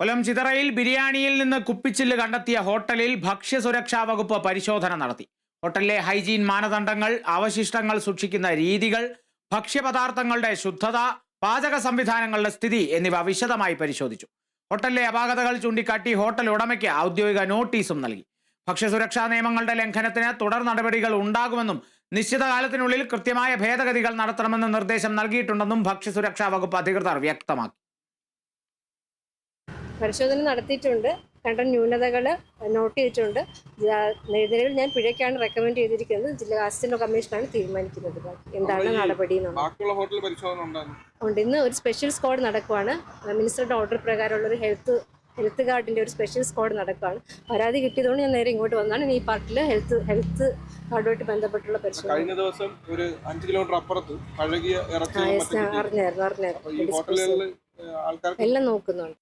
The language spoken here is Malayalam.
കൊല്ലം ചിതറയിൽ ബിരിയാണിയിൽ നിന്ന് കുപ്പിച്ചില്ല് കണ്ടെത്തിയ ഹോട്ടലിൽ ഭക്ഷ്യസുരക്ഷാ വകുപ്പ് പരിശോധന നടത്തി. ഹോട്ടലിലെ ഹൈജീൻ മാനദണ്ഡങ്ങൾ അവശിഷ്ടങ്ങൾ സൂക്ഷിക്കുന്ന രീതികൾ ഭക്ഷ്യപദാർത്ഥങ്ങളുടെ ശുദ്ധത പാചക സംവിധാനങ്ങളുടെ സ്ഥിതി എന്നിവ വിശദമായി പരിശോധിച്ചു. ഹോട്ടലിലെ അപാകതകൾ ചൂണ്ടിക്കാട്ടി ഹോട്ടൽ ഉടമയ്ക്ക് ഔദ്യോഗിക നോട്ടീസും നൽകി. ഭക്ഷ്യസുരക്ഷാ നിയമങ്ങളുടെ ലംഘനത്തിന് തുടർ നടപടികൾ ഉണ്ടാകുമെന്നും നിശ്ചിത കാലത്തിനുള്ളിൽ കൃത്യമായ ഭേദഗതികൾ നടത്തണമെന്ന് നിർദ്ദേശം നൽകിയിട്ടുണ്ടെന്നും ഭക്ഷ്യസുരക്ഷാ വകുപ്പ് അധികൃതർ വ്യക്തമാക്കി. പരിശോധന നടത്തിയിട്ടുണ്ട്. കണ്ട ന്യൂനതകൾ നോട്ട് ചെയ്തിട്ടുണ്ട്. നിലവിൽ ഞാൻ പിഴയ്ക്കാണ് റെക്കമെൻഡ് ചെയ്തിരിക്കുന്നത്. ജില്ലാ അസിസ്റ്റന്റ് കമ്മീഷനാണ് തീരുമാനിക്കുന്നത്. എന്താണ് നടപടി ഉണ്ട്. ഇന്ന് ഒരു സ്പെഷ്യൽ സ്ക്വാഡ് നടക്കുവാണ്. മിനിസ്റ്ററുടെ ഓർഡർ പ്രകാരമുള്ള ഒരു ഹെൽത്ത് ഹെൽത്ത് ഗാർഡിന്റെ ഒരു സ്പെഷ്യൽ സ്ക്വാഡ് നടക്കുകയാണ് പരാതി കിട്ടിയതുകൊണ്ട് ഞാൻ നേരെ ഇങ്ങോട്ട് വന്നാണ്. ഈ പാർട്ടിൽ ഹെൽത്ത് ഹെൽത്ത് കാർഡുമായിട്ട് ബന്ധപ്പെട്ടുള്ള പരിശോധന. കഴിഞ്ഞ ദിവസം ഒരു അഞ്ച് കിലോമീറ്റർ അപ്പുറത്ത്. അറിഞ്ഞായിരുന്നു അറിഞ്ഞായിരുന്നു. എല്ലാം നോക്കുന്നുണ്ട്.